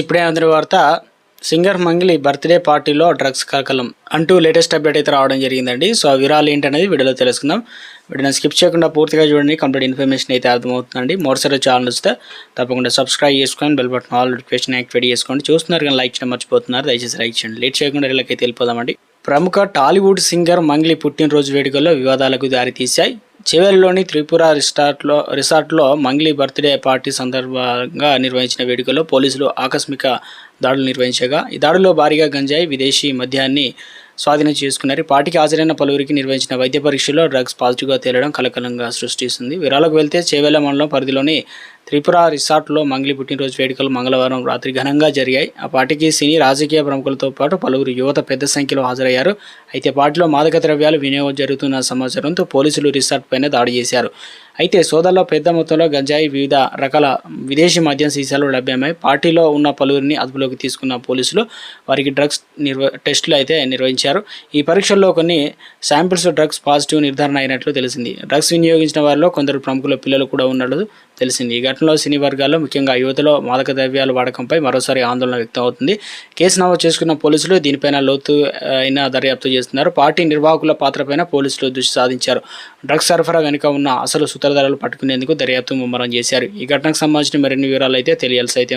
ఇప్పుడే అందరి వార్త సింగర్ మంగిలి బర్త్డే పార్టీలో డ్రగ్స్ కలకలం అంటూ లేటెస్ట్ అప్డేట్ అయితే రావడం జరిగిందండి. సో ఆ వివరాలు ఏంటనేది వీడియోలో తెలుసుకుందాం. వీడియోని స్కిప్ చేయకుండా పూర్తిగా చూడండి. కంప్లీట్ ఇన్ఫర్మేషన్ అయితే అర్థమవుతుందండి. మరోసారి ఛానల్ వస్తే తప్పకుండా సబ్స్క్రైబ్ చేసుకొని bell button all notification activate చేసుకోండి. చూస్తున్నారు కానీ లైక్ చేయడం మర్చిపోతున్నారు. దయచేసి లైక్ చేయండి. లేట్ చేయకుండా వీళ్ళకైతే వెళ్ళిపోదామండి. ప్రముఖ టాలీవుడ్ సింగర్ మంగ్లీ పుట్టినరోజు వేడుకల్లో వివాదాలకు దారితీశాయి. చివరిలోని త్రిపుర రిసార్ట్లో రిసార్ట్లో మంగ్లీ బర్త్డే పార్టీ సందర్భంగా నిర్వహించిన వేడుకలో పోలీసులు ఆకస్మిక దాడులు నిర్వహించగా ఈ దాడుల్లో భారీగా గంజాయి విదేశీ మద్యాన్ని స్వాధీనం చేసుకున్నారు. పార్టీకి హాజరైన పలువురికి నిర్వహించిన వైద్య పరీక్షలో డ్రగ్స్ పాజిటివ్గా తేలడం కలకలంగా సృష్టిస్తుంది. వివరాలకు వెళ్తే చేవేల మండలం పరిధిలోని త్రిపుర రిసార్ట్లో మంగ్లీ పుట్టినరోజు వేడుకలు మంగళవారం రాత్రి ఘనంగా జరిగాయి. ఆ పార్టీకి సినీ రాజకీయ ప్రముఖులతో పాటు పలువురు యువత పెద్ద సంఖ్యలో హాజరయ్యారు. అయితే పార్టీలో మాదక ద్రవ్యాలు వినియోగం జరుగుతున్న సమాచారంతో పోలీసులు రిసార్ట్ పైన దాడి చేశారు. అయితే సోదరులో పెద్ద మొత్తంలో గంజాయి వివిధ రకాల విదేశీ మద్యం సీసాలు లభ్యమై పార్టీలో ఉన్న పలువురిని అదుపులోకి తీసుకున్న పోలీసులు వారికి డ్రగ్స్ నిర్వ టెస్టులు అయితే నిర్వహించారు. ఈ పరీక్షల్లో కొన్ని శాంపిల్స్ డ్రగ్స్ పాజిటివ్ నిర్ధారణ అయినట్లు తెలిసింది. డ్రగ్స్ వినియోగించిన వారిలో కొందరు ప్రముఖుల పిల్లలు కూడా ఉన్నట్లు తెలిసింది. ఈ ఘటనలో సినీ వర్గాల్లో ముఖ్యంగా యువతలో మాదక ద్రవ్యాల వాడకంపై మరోసారి ఆందోళన వ్యక్తం అవుతుంది. కేసు నమోదు చేసుకున్న పోలీసులు దీనిపైన లోతు అయిన దర్యాప్తు చేస్తున్నారు. పార్టీ నిర్వాహకుల పాత్రపైన పోలీసులు దృష్టి సాధించారు. డ్రగ్స్ సరఫరా వెనుక ఉన్న అసలు సూత్రధారులు పట్టుకునేందుకు దర్యాప్తు ముమ్మరం చేశారు. ఈ ఘటనకు సంబంధించిన మరిన్ని వివరాలు అయితే తెలియాల్సి అయితే